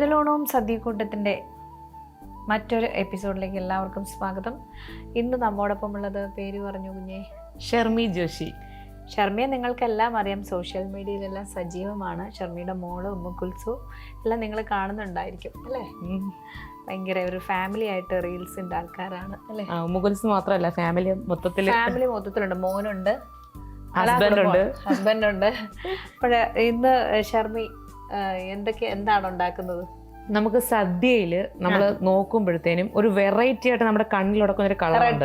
പൈതലോണവും സദ്യക്കൂട്ടത്തിന്റെ മറ്റൊരു എപ്പിസോഡിലേക്ക് എല്ലാവർക്കും സ്വാഗതം. ഇന്ന് നമ്മോടൊപ്പം ഉള്ളത് പേര് പറഞ്ഞു കുഞ്ഞെ. ഷെർമി ജോഷി. ഷർമിയെ നിങ്ങൾക്കെല്ലാം അറിയാം സോഷ്യൽ മീഡിയയിലെല്ലാം സജീവമാണ്. ഷർമിയുടെ മോൾ ഉമ്മക്കുൽസു എല്ലാം നിങ്ങൾ കാണുന്നുണ്ടായിരിക്കും അല്ലേ. ഭയങ്കര ഒരു ഫാമിലി ആയിട്ട് റീൽസിന്റെ ആൾക്കാരാണ് അല്ലേ? ആ, മുകുൽസ് മാത്രമല്ല ഫാമിലി മൊത്തത്തിൽ ഫാമിലി മൊത്തത്തിലുണ്ട്. മോനുണ്ട്. ഹസ്ബൻഡ് ഹസ്ബൻഡുണ്ട് ഹസ്ബൻഡ് ഉണ്ട്. അപ്പോഴ് ഇന്ന് ഷർമി എന്തൊക്കെ എന്താണ് ഉണ്ടാക്കുന്നത്? നമുക്ക് സദ്യയിൽ നമ്മൾ നോക്കുമ്പോഴത്തേനും ഒരു വെറൈറ്റി ആയിട്ട് നമ്മുടെ കണ്ണിലുടക്കുന്ന ഒരു കളറുണ്ട്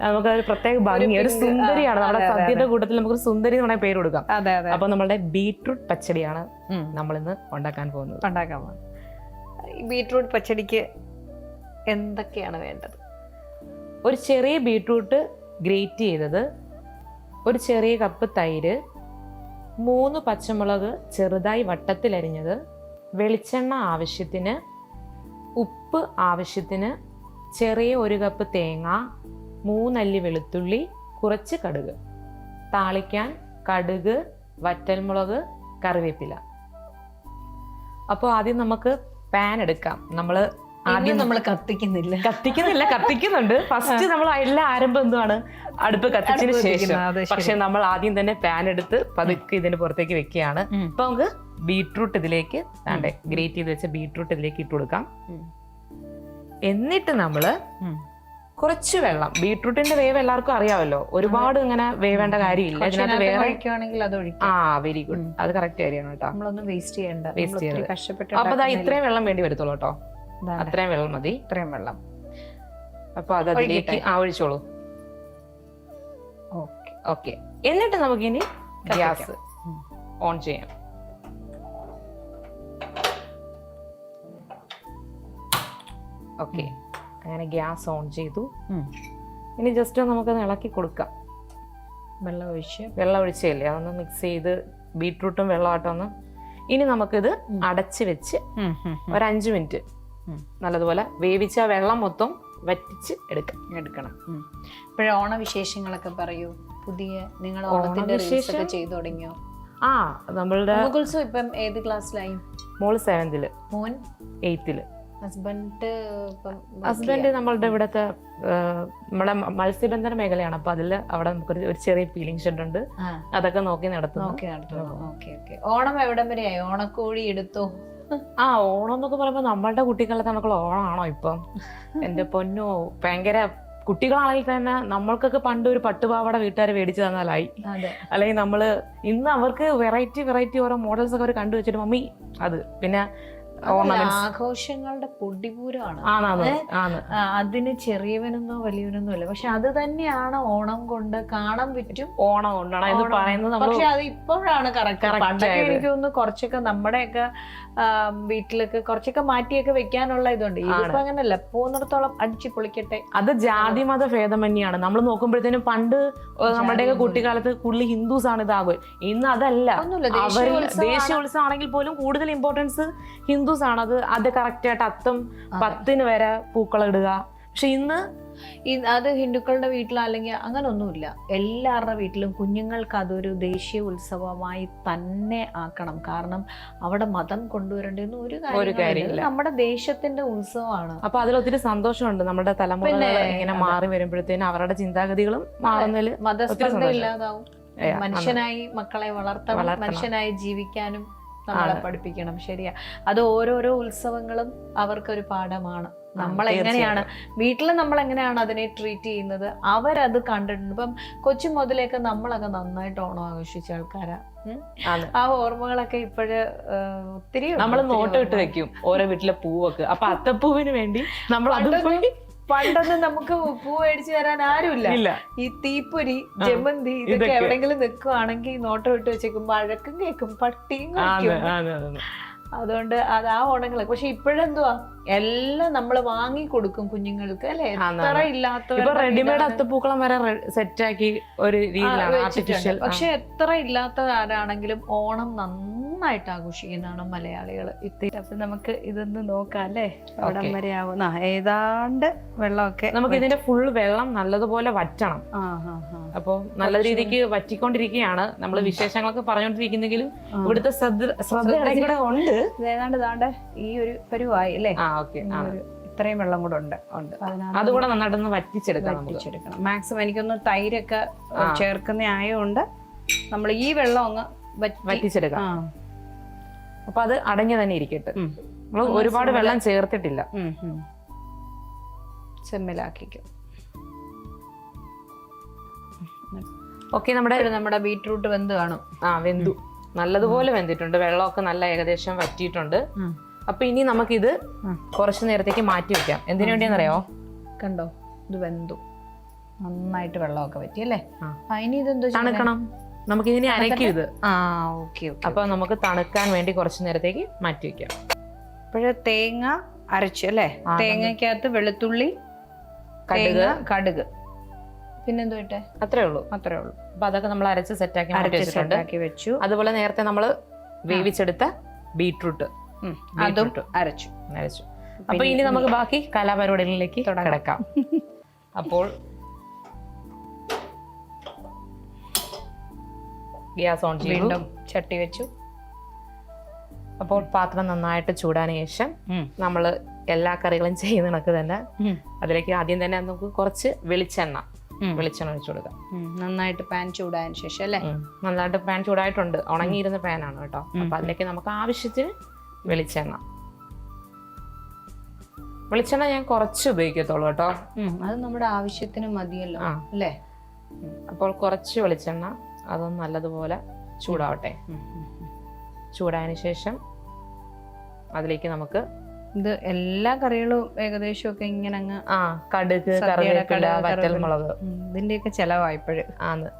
നമുക്ക് ഒരു പ്രത്യേക ഭംഗി ഒരു സുന്ദരിയാണ്. നമ്മുടെ സദ്യയുടെ കൂട്ടത്തിൽ നമുക്ക് സുന്ദരി എന്ന് പറഞ്ഞ പേര് കൊടുക്കാം. അപ്പൊ നമ്മളുടെ ബീട്രൂട്ട് പച്ചടിയാണ് നമ്മൾ ഇന്ന് ഉണ്ടാക്കാൻ പോകുന്നത്. ഉണ്ടാക്കാൻ പോകുന്നത്. ബീട്രൂട്ട് പച്ചടിക്ക് എന്തൊക്കെയാണ് വേണ്ടത്? ഒരു ചെറിയ ബീട്രൂട്ട് ഗ്രേറ്റ് ചെയ്തത് ഒരു ചെറിയ കപ്പ് തൈര് മൂന്ന് പച്ചമുളക് ചെറുതായി വട്ടത്തിലരിഞ്ഞത് വെളിച്ചെണ്ണ ആവശ്യത്തിന് ഉപ്പ് ആവശ്യത്തിന് ചെറിയ ഒരു കപ്പ് തേങ്ങ മൂന്നല്ലി വെളുത്തുള്ളി കുറച്ച് കടുക്. താളിക്കാൻ കടുക് വറ്റൽമുളക് കറിവേപ്പില. അപ്പോൾ ആദ്യം നമുക്ക് പാൻ എടുക്കാം. നമ്മൾ ആദ്യം നമ്മൾ കത്തിക്കുന്നില്ല. കത്തിക്കുന്നില്ല കത്തിക്കുന്നുണ്ട്. ഫസ്റ്റ് നമ്മൾ എല്ലാ ആരംഭം എന്താണ് അടുപ്പ് കത്തിച്ചതിന് ശേഷം. പക്ഷെ നമ്മൾ ആദ്യം തന്നെ പാൻ എടുത്ത് പതുക്കെ ഇതിന് പുറത്തേക്ക് വെക്കുകയാണ്. ഇപ്പൊ നമുക്ക് ബീട്രൂട്ട് ഇതിലേക്ക് വേണ്ടേ ഗ്രേറ്റ് ചെയ്ത് വെച്ച ബീട്രൂട്ട് ഇതിലേക്ക് ഇട്ട് കൊടുക്കാം. എന്നിട്ട് നമ്മൾ കുറച്ച് വെള്ളം ബീട്രൂട്ടിന്റെ വേവ് എല്ലാവർക്കും അറിയാമല്ലോ ഒരുപാട് ഇങ്ങനെ വേവേണ്ട കാര്യമില്ല. വേറെ ആ വെരി ഗുഡ് അത് കറക്റ്റ് കാര്യമാണ് കേട്ടോ. നമ്മളൊന്നും വേസ്റ്റ് ചെയ്യണ്ട. വേസ്റ്റ് ഒത്തിരി അപ്പൊ ഇത്രയും വെള്ളം വേണ്ടി വരത്തുള്ളൂ കേട്ടോ. അത്രയും വെള്ളം മതി. ഇത്രയും വെള്ളം. അപ്പൊ അത് അതിലേക്ക് ആ ഒഴിച്ചോളൂ ഓക്കെ. എന്നിട്ട് നമുക്ക് ഇനി ഗ്യാസ് ഓൺ ചെയ്യാം. ഓക്കെ. അങ്ങനെ ഗ്യാസ് ഓൺ ചെയ്തു. ഇനി ജസ്റ്റ് നമുക്ക് ഇളക്കി കൊടുക്കാം. വെള്ളം ഒഴിച്ച്. വെള്ളം ഒഴിച്ചേല്ലേ അതൊന്ന് മിക്സ് ചെയ്ത് ബീട്രൂട്ടും വെള്ളമായിട്ടും ഒന്ന് ഇനി നമുക്കിത് അടച്ച് വെച്ച് ഒരു അഞ്ച് മിനിറ്റ്. നല്ലതുപോലെ വേവിച്ച വെള്ളം മൊത്തം വറ്റിച്ച് എടുക്കാം. എടുക്കണം. ഇപ്പോഴേ ഓണവിശേഷങ്ങളൊക്കെ പറയൂ. പുതിയ നിങ്ങൾ ഓണത്തിന്റെ ചെയ്തു തുടങ്ങിയോ? ആ നമ്മളുടെ മുകുൽസും ഇപ്പം ഏത് ക്ലാസ്സിലായി? മോൾ സെവൻതിൽ മോൻ? എയ്ത്തിൽ ഹസ്ബൻഡ് ഹസ്ബൻഡ് നമ്മളുടെ ഇവിടുത്തെ നമ്മുടെ മത്സ്യബന്ധന മേഖലയാണ്. അപ്പൊ അതിൽ അവിടെ നമുക്കൊരു ഒരു ചെറിയ ഫീലിംഗ് ഷെഡ് ഉണ്ട്. അതൊക്കെ നോക്കി നടത്തുന്നു. ഓണം എവിടം വരെയായി? ഓണക്കോഴി എടുത്തോ? ആ ഓണം എന്നൊക്കെ പറയുമ്പോൾ നമ്മളുടെ കുട്ടിക്കാലത്ത് നമുക്കുള്ള ഓണമാണോ ഇപ്പം? എന്റെ പൊന്നോ ഭയങ്കര കുട്ടികളാണെങ്കിൽ തന്നെ നമ്മൾക്കൊക്കെ പണ്ട് ഒരു പട്ടുപാവട വീട്ടുകാർ മേടിച്ചു തന്നാലായി. അല്ലെങ്കിൽ നമ്മൾ ഇന്ന് അവർക്ക് വെറൈറ്റി വെറൈറ്റി ഓരോ മോഡൽസ് ഒക്കെ അവർ കണ്ടു വെച്ചിട്ട് മമ്മി അത്. പിന്നെ ആഘോഷങ്ങളുടെ പൊടിപൂരമാണ്. അതിന് ചെറിയവനെന്നോ വലിയവനൊന്നോ അല്ല പക്ഷെ അത് തന്നെയാണ് ഓണം കൊണ്ട് കാണാൻ പറ്റും. ഓണം കൊണ്ടാണ് പറയുന്നത് പക്ഷെ അത് ഇപ്പോഴാണ് കറക്റ്റ് പണ്ടൊക്കെ എനിക്ക് തോന്നുന്നു കുറച്ചൊക്കെ നമ്മുടെയൊക്കെ വീട്ടിലൊക്കെ കുറച്ചൊക്കെ മാറ്റിയൊക്കെ വെക്കാനുള്ള ഇതുണ്ട്. ഇതിപ്പോ അങ്ങനല്ല. പോകുന്നിടത്തോളം അടിച്ചു പൊളിക്കട്ടെ. അത് ജാതി മത ഭേദമന്യാണ്. നമ്മൾ നോക്കുമ്പോഴത്തേനും പണ്ട് നമ്മുടെയൊക്കെ കുട്ടിക്കാലത്ത് കൂടുതൽ ഹിന്ദുസ് ആണ് ഇതാകും ഇന്ന് അതല്ല. അവർ ദേശീയോത്സവമാണ്. ദേശീയോത്സവം ആണെങ്കിൽ പോലും കൂടുതൽ ഇമ്പോർട്ടൻസ് ഹിന്ദുസ് ആണ് അത് അത് കറക്റ്റായിട്ട് അത്തം പത്തിന് വരെ പൂക്കൾ ഇടുക. പക്ഷെ ഇന്ന് അത് ഹിന്ദുക്കളുടെ വീട്ടിൽ അല്ലെങ്കിൽ അങ്ങനെ ഒന്നുമില്ല എല്ലാവരുടെ വീട്ടിലും കുഞ്ഞുങ്ങൾക്ക് അതൊരു ദേശീയ ഉത്സവമായി തന്നെ ആക്കണം. കാരണം അവിടെ മതം കൊണ്ടുവരേണ്ടെന്ന് ഒരു കാര്യമില്ല കാര്യമില്ല. നമ്മുടെ ദേശത്തിന്റെ ഉത്സവമാണ്. അപ്പൊ അതിൽ ഒത്തിരി സന്തോഷമുണ്ട്. നമ്മുടെ തലമുറ ഇങ്ങനെ മാറി വരുമ്പോഴത്തേനും അവരുടെ ചിന്താഗതികളും മാറുന്നതിൽ മതസ്പർദ്ധ ഇല്ലാതാവും. മനുഷ്യനായി മക്കളെ വളർത്താൻ. മനുഷ്യനായി ജീവിക്കാനും നമ്മളെ പഠിപ്പിക്കണം. ശരിയാ. അത് ഓരോരോ ഉത്സവങ്ങളും അവർക്കൊരു പാഠമാണ്. നമ്മൾ എങ്ങനെയാണ് വീട്ടിൽ നമ്മൾ എങ്ങനെയാണ് അതിനെ ട്രീറ്റ് ചെയ്യുന്നത്? അവരത് കണ്ടിട്ടുണ്ട്. ഇപ്പം കൊച്ചു മുതലേക്ക് നമ്മളൊക്കെ നന്നായിട്ട് ഓണം ആഘോഷിച്ച ആൾക്കാരാ. ആ ഓർമ്മകളൊക്കെ ഇപ്പോഴ് ഒത്തിരി നമ്മൾ നോട്ട് ഇട്ട് വെക്കും. ഓരോ വീട്ടിലെ പൂവൊക്കെ. അപ്പൊ അത്തപ്പൂവിന് വേണ്ടി നമ്മൾ അത് പണ്ടൊന്നും- നമുക്ക് പൂ മേടിച്ചു തരാൻ ആരുമില്ല. ഈ തീപ്പൊരി ജമന്തി ഇതൊക്കെ. എവിടെങ്കിലും നിൽക്കുവാണെങ്കിൽ നോട്ടം ഇട്ട് വെച്ചേക്കും. വഴക്കും കേൾക്കും പട്ടിയും. അതുകൊണ്ട് അത് ആ ഓണങ്ങളൊക്കെ പക്ഷെ ഇപ്പോഴെന്തുവാ? എല്ലാം നമ്മൾ വാങ്ങി കൊടുക്കും കുഞ്ഞുങ്ങൾക്ക് അല്ലെ? എത്ര ഇല്ലാത്ത റെഡിമെയ്ഡ് അത്തപ്പൂക്കളം വരെ സെറ്റ് ആക്കി ഒരു രീതിയിലാണ് പക്ഷെ എത്ര ഇല്ലാത്തവരാണെങ്കിലും ഓണം നന്നായിട്ട് ആഘോഷിക്കുന്നതാണ് മലയാളികൾ അപ്പൊ നമുക്ക് ഇതൊന്ന് നോക്കാം അല്ലേ? അവിടം. വരെ ആവുന്ന ഏതാണ്ട് വെള്ളമൊക്കെ നമുക്ക് ഇതിന്റെ ഫുൾ വെള്ളം നല്ലതുപോലെ വറ്റണം. അപ്പോൾ നല്ല രീതിക്ക് വറ്റിക്കൊണ്ടിരിക്കുകയാണ്. നമ്മൾ വിശേഷങ്ങളൊക്കെ പറഞ്ഞുകൊണ്ടിരിക്കുന്നെങ്കിലും ഇവിടുത്തെ ശ്രദ്ധ ശ്രദ്ധ ഉണ്ട്. ഏതാണ്ട് ഇതാണ്ട് ഈ ഒരു പരുവായി അല്ലേ? ആ ഓക്കെ ഇത്രയും വെള്ളം കൂടെ ഉണ്ട് ഉണ്ട്. അതുകൂടെ നന്നായിട്ടൊന്ന് വറ്റിച്ചെടുക്കാം വറ്റിച്ചെടുക്കണം. മാക്സിമം എനിക്കൊന്ന് തൈരൊക്കെ. ചേർക്കുന്ന ആയതുകൊണ്ട് നമ്മൾ ഈ വെള്ളം ഒന്ന് വറ്റി വറ്റിച്ചെടുക്കാം. അപ്പൊ അത് അടങ്ങി തന്നെ ഇരിക്കട്ടെ. നമ്മൾ ഒരുപാട് വെള്ളം ചേർത്തിട്ടില്ല. ചെമ്മലാക്കിക്കും. ഓക്കെ നമ്മുടെ നമ്മുടെ ബീട്രൂട്ട് വെന്ത് കാണും. ആ വെന്തു. നല്ലതുപോലെ വെന്തിട്ടുണ്ട്. വെള്ളമൊക്കെ നല്ല ഏകദേശം വറ്റിയിട്ടുണ്ട്. അപ്പൊ ഇനി നമുക്കിത്. കുറച്ചു നേരത്തേക്ക് മാറ്റി വെക്കാം. എന്തിനു വേണ്ടിയെന്നറിയോ കണ്ടോ? ഇത് വെന്തു. നന്നായിട്ട് വെള്ളമൊക്കെ പറ്റി അല്ലേ? ഇനി ഇതെന്തോ? തണുക്കണം. നമുക്ക് ഇതിനെ അരക്കും ഇത്. ആ ഓക്കെ അപ്പൊ നമുക്ക് തണുക്കാൻ വേണ്ടി കുറച്ചു നേരത്തേക്ക് മാറ്റി വെക്കാം. അപ്പോഴേ തേങ്ങ അരച്ചു അല്ലേ? തേങ്ങക്കകത്ത് വെളുത്തുള്ളി കടുക്. കടുക്. പിന്നെന്തോ ഇട്ടെ? അത്രേ ഉള്ളൂ. അത്രേ ഉള്ളൂ. അപ്പൊ അതൊക്കെ നമ്മൾ അരച്ച് സെറ്റാക്കി അരച്ച് വെച്ചിട്ടുണ്ട്. സെറ്റാക്കി വെച്ചു. അതുപോലെ നേരത്തെ നമ്മൾ വേവിച്ചെടുത്ത ബീട്രൂട്ട്. അതും. അരച്ചു. അരച്ചു. അപ്പൊ ഇനി നമുക്ക് ബാക്കി കലാപരിപാടികളിലേക്ക് കിടക്കാം. അപ്പോൾ ഗ്യാസ് ഓൺ ചെയ്തു. ചട്ടി വെച്ചു. അപ്പോൾ പാത്രം നന്നായിട്ട് ചൂടാന് ശേഷം നമ്മൾ എല്ലാ കറികളും ചെയ്യുന്ന കണക്ക് തന്നെ അതിലേക്ക് ആദ്യം തന്നെ നമുക്ക് കുറച്ച് വെളിച്ചെണ്ണ വെളിച്ചെണ്ണ ഒഴിച്ചു കൊടുക്കാം. നന്നായിട്ട് പാൻ ചൂടായതിനു ശേഷം അല്ലേ. നന്നായിട്ട് പാൻ ചൂടായിട്ടുണ്ട്. ഉണങ്ങിയിരുന്ന പാനാണ് കേട്ടോ. അപ്പൊ അതിലേക്ക് നമുക്ക് ആവശ്യത്തിന് വെളിച്ചെണ്ണ. വെളിച്ചെണ്ണ ഞാൻ കുറച്ച് ഉപയോഗിക്കത്തുള്ളൂ കേട്ടോ. അത് നമ്മുടെ ആവശ്യത്തിന് മതിയല്ലോ. അല്ലേ? അപ്പോൾ കുറച്ച് വെളിച്ചെണ്ണ അതൊന്ന് നല്ലതുപോലെ ചൂടാവട്ടെ. ചൂടായതിനു ശേഷം അതിലേക്ക് നമുക്ക് ഇത് എല്ലാ കറികളും ഏകദേശം ഒക്കെ ഇങ്ങനെ അങ്ങ് ആ കടുക് കറിവേപ്പില വറ്റൽമുളക് ഇതിന്റെയൊക്കെ ചെലവായപ്പോഴ് ആന്ന്.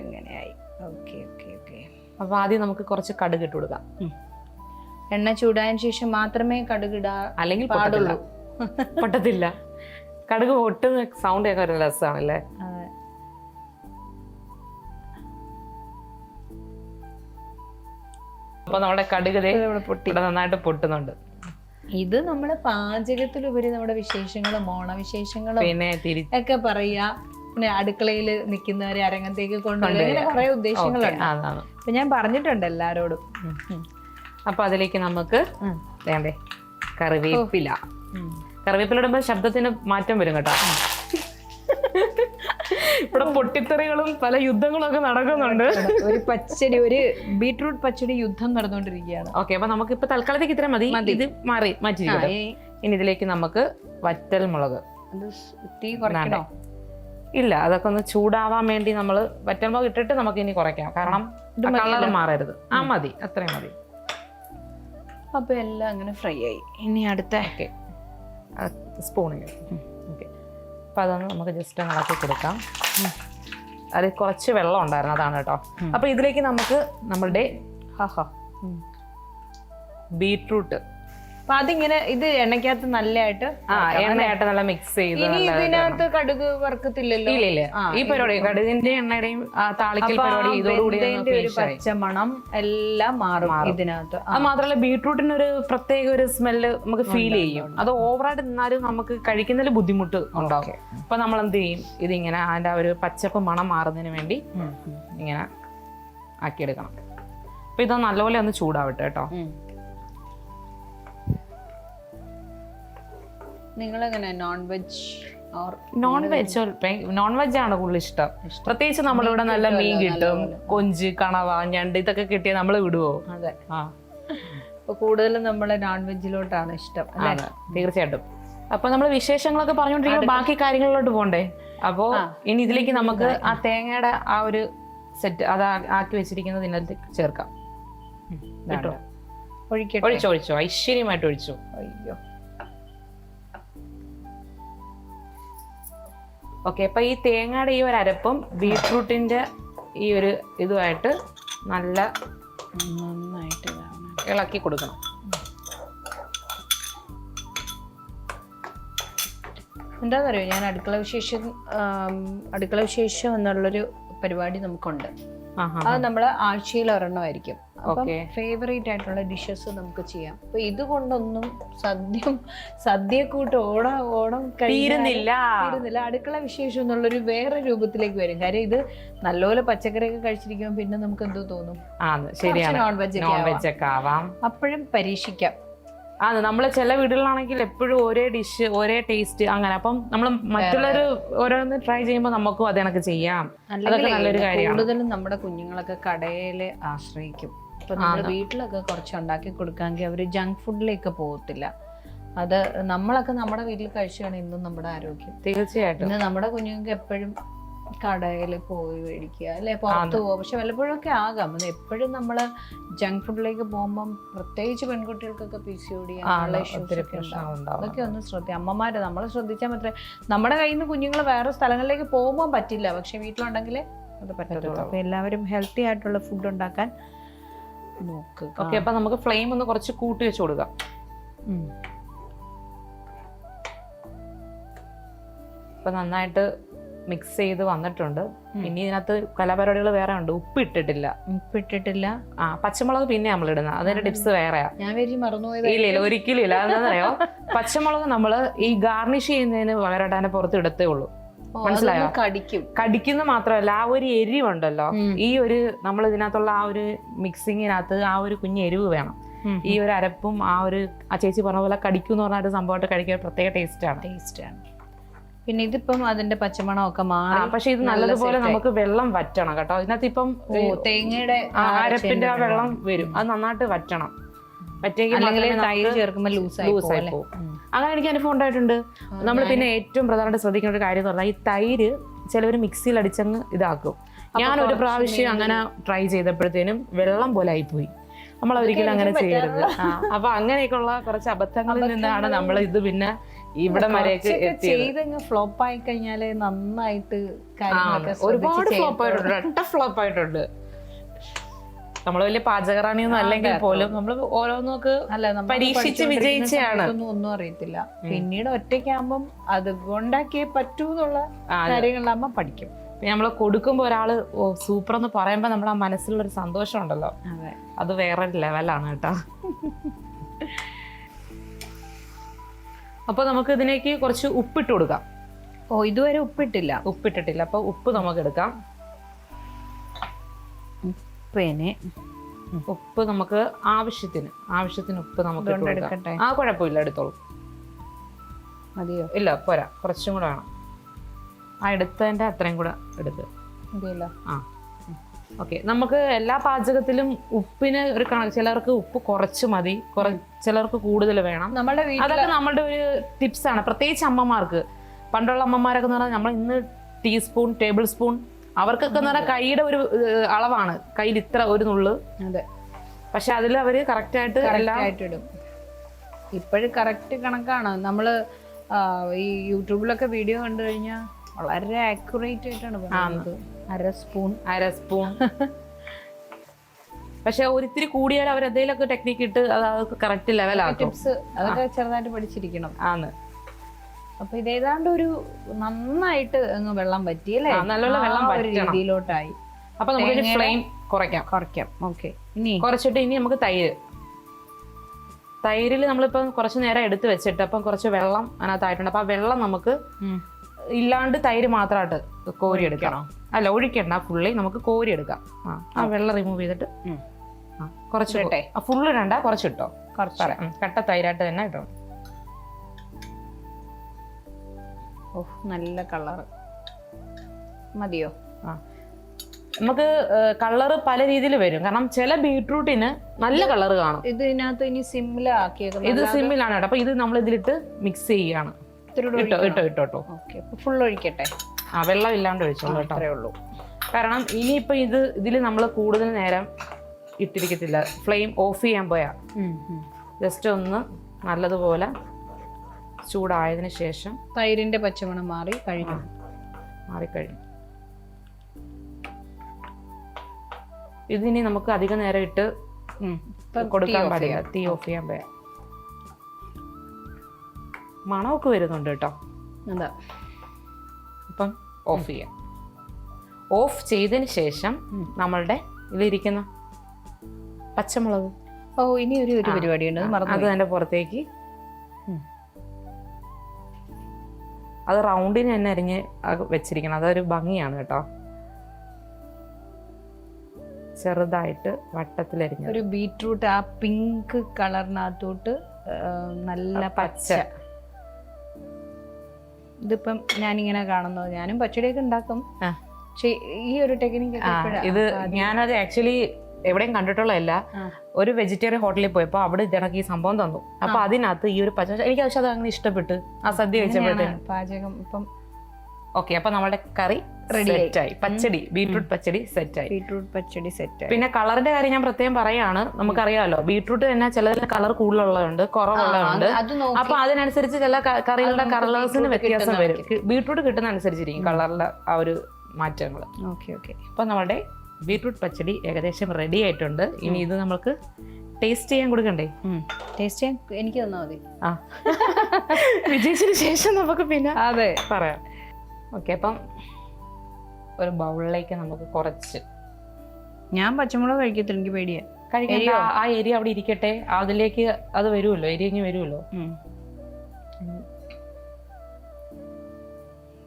എങ്ങനെയായി ഓക്കെ ഓക്കെ. ഓക്കെ അപ്പൊ ആദ്യം നമുക്ക് കുറച്ച് കടുക് ഇട്ട് കൊടുക്കാം. എണ്ണ ചൂടായതിനു ശേഷം മാത്രമേ കടുക് ഇടാ അല്ലെങ്കിൽ പാടുള്ളൂ. പൊട്ടത്തില്ല. കടുക് പൊട്ടുന്ന സൗണ്ട് ഒക്കെ ഒരു രസമാണല്ലേ. അപ്പൊ നമ്മുടെ കടുക് ഇവിടെ പൊട്ടി. നന്നായിട്ട് പൊട്ടുന്നുണ്ട്. ഇത് നമ്മുടെ പാചകത്തിലുപരി നമ്മുടെ വിശേഷങ്ങളും ഓണവിശേഷങ്ങളും പിന്നെ ഒക്കെ പറയാ അടുക്കളയിൽ നിൽക്കുന്നവരെ അരങ്ങത്തേക്ക് കൊണ്ടുവരിക. ഇങ്ങനെ കുറെ ഉദ്ദേശങ്ങളുണ്ട്. അപ്പൊ ഞാൻ പറഞ്ഞിട്ടുണ്ട് എല്ലാരോടും. അപ്പൊ അതിലേക്ക് നമുക്ക്. വേണ്ടേ? കറിവേപ്പില. കറിവേപ്പില ഇടുമ്പോൾ ശബ്ദത്തിന് മാറ്റം വരും കേട്ടോ. ഇവിടെ പൊട്ടിത്തെറികളും പല യുദ്ധങ്ങളും ഒക്കെ നടക്കുന്നുണ്ട്. ഒരു പച്ചടി ഒരു ബീട്രൂട്ട് പച്ചടി യുദ്ധം നടന്നുകൊണ്ടിരിക്കുകയാണ്. ഓക്കെ അപ്പൊ നമുക്ക് ഇപ്പൊ തൽക്കാലത്തേക്ക് ഇത്ര മതി. ഇത് മാറി മാറ്റി ഇനി ഇതിലേക്ക് നമുക്ക് വറ്റൽ മുളക് തീ കുറയ്ക്കണോ? ഇല്ല അതൊക്കെ ഒന്ന് ചൂടാവാൻ വേണ്ടി നമ്മൾ വറ്റുമ്പോൾ ഇട്ടിട്ട് നമുക്ക് ഇനി കുറയ്ക്കാം. കാരണം കളർ മാറരുത്. ആ മതി അത്രയും മതി. അപ്പൊ എല്ലാം അങ്ങനെ ഫ്രൈ ആയി. ഇനി അടുത്ത. ഓക്കെ. സ്പൂണിൽ ഓക്കെ. അപ്പൊ അതൊന്ന് നമുക്ക് ജസ്റ്റ് ഇളക്കി കൊടുക്കാം. അതിൽ കുറച്ച് വെള്ളം ഉണ്ടായിരുന്നു അതാണ് കേട്ടോ. അപ്പോൾ ഇതിലേക്ക് നമുക്ക് നമ്മളുടെ ഹാ ബീട്രൂട്ട് അപ്പൊ അതിങ്ങനെ ഇത് എണ്ണക്കകത്ത് നല്ലതായിട്ട് ആ എണ്ണയായിട്ട് നല്ല മിക്സ് ചെയ്ത് ഇനി ഇതിനകത്ത് കടുക് വറുക്കത്തില്ലല്ലോ? ഈ പരിപാടി കടുകിന്റെ എണ്ണയുടെയും താളിക്കൽ പരിപാടി ഇതോടുകൂടി ഒരു. പച്ചമണം എല്ലാം മാറും ഇതിനകത്ത്. അത് മാത്രമല്ല ബീട്രൂട്ടിന് ഒരു പ്രത്യേക ഒരു സ്മെല്ല് നമുക്ക് ഫീൽ ചെയ്യും. അത് ഓവറായിട്ട് നിന്നാലും നമുക്ക് കഴിക്കുന്നതിൽ ബുദ്ധിമുട്ട് ഉണ്ടാവും. അപ്പൊ നമ്മൾ എന്ത് ചെയ്യും? ഇതിങ്ങനെ അതിന്റെ ഒരു പച്ചപ്പ് മണം മാറുന്നതിന് വേണ്ടി ഇങ്ങനെ ആക്കിയെടുക്കണം. അപ്പൊ ഇത് നല്ലപോലെ ഒന്ന് ചൂടാവട്ടെ കേട്ടോ. നിങ്ങളെങ്ങനെ non veg non veg non veg ആണ് കൂടുതൽ ഇഷ്ടം. പ്രത്യേകിച്ച് നമ്മളിവിടെ നല്ല മീൻ കിട്ടും. കൊഞ്ച് കണവ ഞണ്ട് ഇതൊക്കെ കിട്ടിയാൽ നമ്മൾ വിടുവോ? അതെ. കൂടുതലും നമ്മളെ നോൺ വെജിലോട്ടാണ് ഇഷ്ടം അതെ തീർച്ചയായിട്ടും. അപ്പൊ നമ്മൾ വിശേഷങ്ങളൊക്കെ പറഞ്ഞുകൊണ്ടിരിക്കുമ്പോൾ ബാക്കി കാര്യങ്ങളിലോട്ട് പോണ്ടേ? അപ്പോ ഇനി ഇതിലേക്ക് നമുക്ക് ആ തേങ്ങയുടെ ആ ഒരു സെറ്റ് അത് ആക്കി വെച്ചിരിക്കുന്നത് ഇതിനകത്ത് ചേർക്കാം. കേട്ടോ ഒഴിക്കട്ടെ? ഒഴിച്ചോ ഒഴിച്ചോ. ഐശ്വര്യമായിട്ട് ഒഴിച്ചോ. അയ്യോ. ഓക്കെ അപ്പൊ ഈ തേങ്ങയുടെ ഈ ഒരു അരപ്പും ബീട്രൂട്ടിന്റെ ഈ ഒരു ഇതുമായിട്ട് നല്ല നന്നായിട്ട്. ഇളക്കി കൊടുക്കണം. എന്താണെന്നറിയോ ഞാൻ അടുക്കള വിശേഷം അടുക്കള വിശേഷം എന്നുള്ളൊരു പരിപാടി നമുക്കുണ്ട്. അത് നമ്മൾ ആഴ്ചയിൽ ഒരെണ്ണമായിരിക്കും. അപ്പം ഫേവറേറ്റ് ആയിട്ടുള്ള ഡിഷസ് നമുക്ക് ചെയ്യാം. അപ്പൊ ഇതുകൊണ്ടൊന്നും സദ്യം സദ്യക്കൂട്ട് ഓണം ഓണം കഴിയുന്നില്ല തീരുന്നില്ല. തീരുന്നില്ല. അടുക്കള വിശേഷം എന്നുള്ളൊരു വേറെ രൂപത്തിലേക്ക് വരും. കാര്യം ഇത് നല്ലപോലെ പച്ചക്കറിയൊക്കെ കഴിച്ചിരിക്കുമ്പോൾ പിന്നെ നമുക്ക് എന്തോ തോന്നും. നോൺ വെജ് നോൺ വെജ് ഒക്കെ ആവാം. അപ്പോഴും പരീക്ഷിക്കാം. അത് നമ്മൾ ചില വീടുകളിലാണെങ്കിൽ എപ്പോഴും ഒരേ ഡിഷ് ഒരേ ടേസ്റ്റ് അങ്ങനെ. അപ്പം നമ്മൾ മറ്റുള്ളവർ ഓരോന്ന് ട്രൈ ചെയ്യുമ്പോൾ നമുക്കും അത് കണക്ക് ചെയ്യാം. അതൊക്കെ നല്ലൊരു കാര്യമാണ്. കൂടുതലും നമ്മുടെ കുഞ്ഞുങ്ങളൊക്കെ കടയിൽ ആശ്രയിക്കും. ഇപ്പൊ നമ്മുടെ വീട്ടിലൊക്കെ കുറച്ച് ഉണ്ടാക്കി കൊടുക്കാമെങ്കിൽ അവർ ജങ്ക് ഫുഡിലേക്ക് പോകത്തില്ല. അത് നമ്മളൊക്കെ നമ്മുടെ വീട്ടിൽ കഴിച്ചാണ് ഇന്നും നമ്മുടെ ആരോഗ്യം. തീർച്ചയായിട്ടും. ഇന്ന് നമ്മുടെ കുഞ്ഞുങ്ങൾക്ക് എപ്പോഴും കടയിൽ പോയി മേടിക്കുക അല്ലെ പുറത്ത് പോവുക. പക്ഷെ വല്ലപ്പോഴൊക്കെ ആകാം. അത് എപ്പോഴും നമ്മൾ ജങ്ക് ഫുഡിലേക്ക് പോകുമ്പം പ്രത്യേകിച്ച് പെൺകുട്ടികൾക്കൊക്കെ പി സി ഒ ഡി ഉണ്ടാവും. അതൊക്കെ ഒന്ന് ശ്രദ്ധിക്കുക അമ്മമാര് നമ്മൾ ശ്രദ്ധിച്ചാൽ മാത്രമേ നമ്മുടെ കയ്യിൽ നിന്ന് കുഞ്ഞുങ്ങൾ വേറെ സ്ഥലങ്ങളിലേക്ക് പോകുമ്പോൾ പറ്റില്ല. പക്ഷെ വീട്ടിലുണ്ടെങ്കിൽ അത് പറ്റത്തുള്ളൂ. അപ്പൊ എല്ലാവരും ഹെൽത്തി ആയിട്ടുള്ള ഫുഡ് ഉണ്ടാക്കാൻ നോക്കുക ഓക്കെ അപ്പൊ നമുക്ക് ഫ്ലെയിം ഒന്ന് കുറച്ച് കൂട്ടി വെച്ച് കൊടുക്കാം. ഇപ്പൊ നന്നായിട്ട് മിക്സ് ചെയ്ത് വന്നിട്ടുണ്ട്. ഇനി ഇതിനകത്ത് കലാപരിപാടികൾ വേറെ ഉണ്ട്. ഉപ്പ് ഇട്ടിട്ടില്ല. ഉപ്പ് ഇട്ടിട്ടില്ല. ആ പച്ചമുളക് പിന്നെ നമ്മൾ ഇടുന്ന അതിന്റെ ടിപ്സ് വേറെയാ. ഞാൻ ഇല്ല ഇല്ല ഒരിക്കലും ഇല്ല. അതെന്താണെന്നറിയോ? പച്ചമുളക് നമ്മൾ ഈ ഗാർണിഷ് ചെയ്യുന്നതിന് വളരെ പുറത്ത് ഇടത്തേ ഉള്ളൂ. മനസ്സിലായോ? കടിക്കും. കടിക്കുന്ന മാത്രമല്ല ആ ഒരു എരിവുണ്ടല്ലോ. ഈ ഒരു നമ്മൾ ഇതിനകത്തുള്ള ആ ഒരു മിക്സിങ്ങിനകത്ത് ആ ഒരു കുഞ്ഞ് എരിവ് വേണം. ഈ ഒരു അരപ്പും ആ ഒരു ആ ചേച്ചി പറഞ്ഞ പോലെ കടിക്കും എന്ന് പറഞ്ഞ ഒരു സംഭവമായിട്ട് കഴിക്കാൻ പ്രത്യേക ടേസ്റ്റാണ് ടേസ്റ്റാണ് പിന്നെ ഇതിപ്പം അതിന്റെ പച്ചമണം ഒക്കെ മാറും പക്ഷെ ഇത് നല്ലതുപോലെ നമുക്ക് വെള്ളം വറ്റണം കേട്ടോ. ഇതിനകത്ത് ഇപ്പം തേങ്ങയുടെ അരപ്പിന്റെ ആ വെള്ളം വരും. അത് നന്നായിട്ട് വറ്റണം. തൈര് ചേർക്കുമ്പോൾ ലൂസായി പോകും അങ്ങനെ എനിക്ക് അനുഭവം ഉണ്ടായിട്ടുണ്ട്. നമ്മൾ പിന്നെ ഏറ്റവും പ്രധാനമായിട്ട് ശ്രദ്ധിക്കേണ്ട ഒരു കാര്യം എന്ന് പറഞ്ഞാൽ ഈ തൈര് ചിലവർ മിക്സിയിൽ അടിച്ചങ്ങ് ഇതാക്കും. ഞാൻ ഒരു പ്രാവശ്യം അങ്ങനെ ട്രൈ ചെയ്തപ്പോഴത്തേനും വെള്ളം പോലെ ആയിപ്പോയി. നമ്മൾ ഒരിക്കലും അങ്ങനെ ചെയ്യരുത്. അപ്പൊ അങ്ങനെയൊക്കെയുള്ള കുറച്ച് അബദ്ധങ്ങളിൽ നിന്നാണ് നമ്മൾ ഇത് പിന്നെ ഇവിടെ വരെയൊക്കെ എത്തിയത്. ചെയ്തങ്ങ് ഫ്ലോപ്പ് ആയി കഴിഞ്ഞാൽ നന്നായിട്ട് ഒരുപാട് ഫ്ലോപ്പ് ആയിട്ടുണ്ട്. ഫ്ലോപ്പ് ആയിട്ടുണ്ട്. നമ്മൾ വലിയ പാചകറാണിയൊന്നും അല്ലെങ്കിൽ പോലും നമ്മൾ ഓരോന്നൊക്കെ പരീക്ഷിച്ച് വിജയിച്ചാണ് ഒന്നും അറിയത്തില്ല. പിന്നീട് ഒറ്റയ്ക്കാകുമ്പം അത് ഉണ്ടാക്കിയേ പറ്റൂ എന്നുള്ള കാര്യങ്ങളിലാകുമ്പോൾ പഠിക്കും. നമ്മൾ കൊടുക്കുമ്പോൾ ഒരാൾ ഓ സൂപ്പർ എന്ന് പറയുമ്പോൾ നമ്മൾ ആ മനസ്സിലുള്ളൊരു സന്തോഷം ഉണ്ടല്ലോ അതെ. അത് വേറെ ലെവലാണ് കേട്ടോ. അപ്പോൾ നമുക്ക് ഇതിലേക്ക് കുറച്ച് ഉപ്പിട്ട് കൊടുക്കാം. ഓ ഇതുവരെ ഉപ്പിട്ടില്ല. ഉപ്പിട്ടിട്ടില്ല. അപ്പോൾ ഉപ്പ് നമുക്ക് എടുക്കാം. പിന്നെ ഉപ്പ് നമുക്ക് ആവശ്യത്തിന് ആവശ്യത്തിന് ഉപ്പ് നമുക്ക് എടുക്കട്ടെ? ആ കുഴപ്പമില്ല എടുത്തോളൂ. മതിയോ? ഇല്ല പോരാ കുറച്ചും കൂടെ വേണം. ആ എടുത്തതിന്റെ അത്രയും കൂടെ എടുത്ത്. മതിയല്ലോ. ആ. ഓക്കെ നമുക്ക് എല്ലാ പാചകത്തിലും ഉപ്പിന് ഒരു കണക്ക് ചിലർക്ക് ഉപ്പ് കുറച്ച് മതി ചിലർക്ക് കൂടുതൽ വേണം. നമ്മുടെ അതൊക്കെ നമ്മളുടെ ഒരു ടിപ്സ് ആണ് പ്രത്യേകിച്ച് അമ്മമാർക്ക്. പണ്ടുള്ള അമ്മമാരൊക്കെ എന്ന് പറഞ്ഞാൽ നമ്മൾ ഇന്ന് ടീസ്പൂൺ ടേബിൾ സ്പൂൺ അവർക്കൊക്കെ എന്ന് പറഞ്ഞാൽ കൈയുടെ ഒരു അളവാണ്. കയ്യിൽ ഇത്ര ഒരു നുള്ള്. അതെ. പക്ഷെ അതിൽ അവർ കറക്റ്റായിട്ട് എല്ലാം ആയിട്ടിടും ഇപ്പോഴും കറക്റ്റ് കണക്കാണ്. നമ്മൾ ഈ യൂട്യൂബിലൊക്കെ വീഡിയോ കണ്ടു കഴിഞ്ഞാൽ വളരെ ആക്യുറേറ്റ് ആയിട്ടാണ് പറയുന്നത്. അര സ്പൂൺ അര സ്പൂൺ പക്ഷെ ഒരിത്തിരി കൂടിയാൽ അവർ എന്തെങ്കിലുമൊക്കെ ടെക്നിക്ക് ഇട്ട് അത് കറക്റ്റ് ലെവലാക്കും ടിപ്സ് അതൊക്കെ ചെറുതായിട്ട് പഠിച്ചിരിക്കണം. ആണ്. അപ്പൊ ഇതേതാണ്ട് ഒരു നന്നായിട്ട് അങ്ങ് വെള്ളം പറ്റി അല്ലേ? നല്ലോണം വെള്ളം. രീതിയിലോട്ടായി. അപ്പൊ നമുക്ക് ഫ്ലെയിം കുറയ്ക്കാം. കുറയ്ക്കാം. ഓക്കെ. ഇനി? കുറച്ചിട്ട് ഇനി നമുക്ക് തൈര്. തൈരിൽ നമ്മളിപ്പം കുറച്ച് നേരം എടുത്ത് വെച്ചിട്ട് അപ്പം കുറച്ച് വെള്ളം അതിനകത്തായിട്ടുണ്ട്. അപ്പം ആ വെള്ളം നമുക്ക്. ഇല്ലാണ്ട് തൈര് മാത്രമായിട്ട് കോരി എടുക്കണം. അല്ല ഒഴിക്കണ്ട. ഫുള്ളി നമുക്ക് കോരി എടുക്കാം. ആ ആ വെള്ളം റിമൂവ് ചെയ്തിട്ട്. കുറച്ച്? ഫുള്ള് ഇടണ്ട കുറച്ച് ഇട്ടോ കുറച്ച്. പറയാം. ഉം, കട്ട തൈരായിട്ട് തന്നെ ഇട്ടോ ഓ നല്ല കളർ മതിയോ? ആ. നമുക്ക് കളർ പല രീതിയിൽ വരും. കാരണം ചില ബീട്രൂട്ടിന് നല്ല കളർ കാണും. ഇത് ഇതിനകത്ത് ഇനി സിമ്മിൽ ആക്കിയേക്കാം ഇത് സിമ്മിലാണ് കേട്ടോ. അപ്പൊ ഇത് നമ്മൾ ഇതിലിട്ട് മിക്സ് ചെയ്യാണ് ഇട്ടോ ഇട്ടോ ഇട്ടോ ഫുൾ ഒഴിക്കട്ടെ? ആ വെള്ളം ഇല്ലാണ്ട് ഒഴിച്ചോളൂ കേട്ടോ. ഉള്ളൂ. കാരണം ഇനിയിപ്പോ ഇത് ഇതിൽ നമ്മൾ കൂടുതൽ നേരം ഇട്ടിരിക്കത്തില്ല. ഫ്ലെയിം ഓഫ് ചെയ്യാൻ പോയാ. ജസ്റ്റ് ഒന്ന് നല്ലതുപോലെ ചൂടായതിനു ശേഷം തൈരിന്റെ പച്ചമണം മാറി കഴിഞ്ഞു മാറിക്കഴിഞ്ഞു ഇതിനി നമുക്ക് അധിക നേരം ഇട്ട് കൊടുക്കാൻ പാടില്ല. തീ ഓഫ് ചെയ്യാൻ പോയാൽ മണമൊക്കെ വരുന്നുണ്ട് കേട്ടോ. അതാ. അപ്പം ഓഫ് ചെയ്യാം. ഓഫ് ചെയ്തതിന് ശേഷം നമ്മളുടെ ഇതിരിക്കുന്ന പച്ചമുളക്. ഓ ഇനി ഒരു ഒരു പരിപാടിയുണ്ട്. അത് മറന്നു അത് അതിന്റെ പുറത്തേക്ക് അത് റൗണ്ടിന് തന്നെ അരിഞ്ഞ് വെച്ചിരിക്കണം. അതൊരു ഭംഗിയാണ് കേട്ടോ. ചെറുതായിട്ട് വട്ടത്തിലരിഞ്ഞത് ഒരു ബീട്രൂട്ട് ആ പിങ്ക് കളറിനകത്തോട്ട് നല്ല പച്ച. ഇതിപ്പം ഞാനിങ്ങനെ കാണുന്നത്. ഞാനും പച്ചടിയൊക്കെ ഉണ്ടാക്കും. ഈ ഒരു ടെക്നിക്ക് ഇത് ഞാനത് ആക്ച്വലി എവിടെയും കണ്ടിട്ടുള്ളതല്ല. ഒരു വെജിറ്റേറിയൻ ഹോട്ടലിൽ പോയപ്പോൾ അവിടെ ഇതിനൊക്കെ ഈ സംഭവം തന്നു. അപ്പൊ അതിനകത്ത് ഈ ഒരു പച്ച എനിക്ക് പക്ഷെ അത് അങ്ങനെ ഇഷ്ടപ്പെട്ട്. ആ സദ്യ വെച്ചപ്പോഴത്തേക്കും പാചകം ഇപ്പം ഓക്കെ അപ്പൊ നമ്മുടെ കറി റെഡി ആയി. സെറ്റായി. പച്ചടി ബീട്രൂട്ട് പച്ചടി സെറ്റായി. ബീട്രൂട്ട് പച്ചടി സെറ്റ് പിന്നെ കളറിന്റെ കാര്യം ഞാൻ പ്രത്യേകം പറയാണ്. നമുക്കറിയാമല്ലോ ബീട്രൂട്ട് തന്നെ ചിലതിന് കളർ കൂടുതലുള്ളതുണ്ട് കുറവുള്ളതുണ്ട്. അപ്പൊ അതിനനുസരിച്ച് ചില കറികളുടെ കളേഴ്സിന് വ്യത്യാസം വരും. ബീട്രൂട്ട് കിട്ടുന്ന അനുസരിച്ചിരിക്കും കളറിലെ ആ ഒരു മാറ്റങ്ങൾ ഓക്കെ ഓക്കെ. അപ്പൊ നമ്മുടെ ബീട്രൂട്ട് പച്ചടി ഏകദേശം റെഡി ആയിട്ടുണ്ട്. ഇനി ഇത് നമുക്ക് ടേസ്റ്റ് ചെയ്യാൻ കൊടുക്കണ്ടേ? ടേസ്റ്റ് ചെയ്യാൻ എനിക്ക് തന്നാൽ മതി. ആ. വിജയിച്ചതിന് ശേഷം നമുക്ക് പിന്നെ അതെ പറയാം. ഓക്കെ അപ്പം ഒരു ബൗളിലേക്ക് നമുക്ക് കുറച്ച്. ഞാൻ പച്ചമുളക് കഴിക്കത്തില്ല എനിക്ക് പേടിയാ. കഴിക്കണ്ട. ആ- ആ എരി അവിടെ ഇരിക്കട്ടെ. അതിലേക്ക് അത് വരുമല്ലോ എരിഞ്ഞ് വരുമല്ലോ.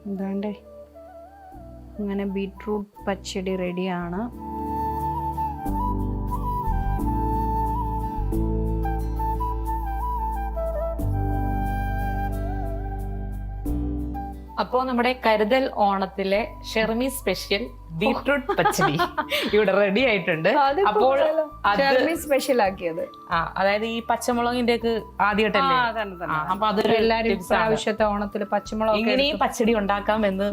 എന്താണ്ടേ? അങ്ങനെ ബീറ്റ്റൂട്ട് പച്ചടി റെഡിയാണ് അപ്പോ നമ്മുടെ കരുതൽ ഓണത്തിലെ ഷെർമി സ്പെഷ്യൽ ബീട്രൂട്ട് പച്ചടി ഇവിടെ റെഡി ആയിട്ടുണ്ട്. അപ്പോൾ സ്പെഷ്യൽ ആക്കിയത്. ആ അതായത് ഈ പച്ചമുളകിന്റെ ഒക്കെ ആദ്യമായിട്ടല്ലേ അപ്പൊ അതൊരു. പ്രാവശ്യത്തെ ഓണത്തിൽ പച്ചമുളക് ഇങ്ങനെയും പച്ചടി ഉണ്ടാക്കാം എന്ന്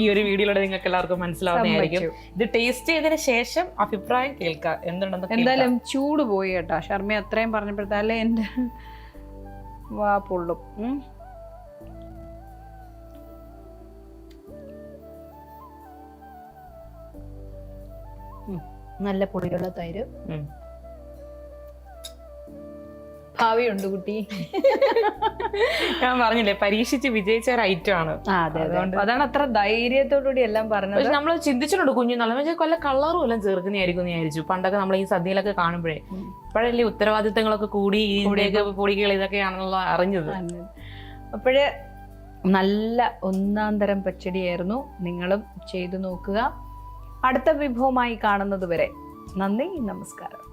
ഈ ഒരു വീഡിയോയിലൂടെ നിങ്ങൾക്ക് എല്ലാവർക്കും മനസ്സിലാവുന്നതായിരിക്കും ഇത് ടേസ്റ്റ് ചെയ്തതിന് ശേഷം അഭിപ്രായം കേൾക്കാം എന്തുണ്ടെന്ന് എന്തായാലും ചൂട് പോയി കേട്ടോ. ഷർമി അത്രയും പറഞ്ഞപ്പോഴത്തല്ലേ എന്റെ വാ പൊള്ളും. നല്ല പൊടിയുള്ള തൈര്. ഭാവിയുണ്ട് കുട്ടി. ഞാൻ പറഞ്ഞില്ലേ പരീക്ഷിച്ച് വിജയിച്ച ഒരു ഐറ്റം ആണ്. അതെ അതാണ് അത്ര ധൈര്യത്തോടുകൂടി എല്ലാം പറഞ്ഞത്. പക്ഷെ നമ്മൾ ചിന്തിച്ചിട്ടുണ്ട് കുഞ്ഞു നല്ല കൊല്ല കളറും എല്ലാം ചേർക്കുന്നതായിരിക്കും എന്ന് വിചാരിച്ചു. പണ്ടൊക്കെ നമ്മൾ ഈ സദ്യയിലൊക്കെ കാണുമ്പോഴേ ഇപ്പോഴല്ലേ ഉത്തരവാദിത്തങ്ങളൊക്കെ കൂടി ഇതിന്റെയൊക്കെ പൊടികൾ ഇതൊക്കെയാണെന്നുള്ള അറിഞ്ഞത്. അപ്പോഴേ നല്ല ഒന്നാം തരം പച്ചടിയായിരുന്നു. നിങ്ങളും ചെയ്തു നോക്കുക. അടുത്ത വിഭവമായി കാണുന്നതുവരെ നന്ദി നമസ്കാരം.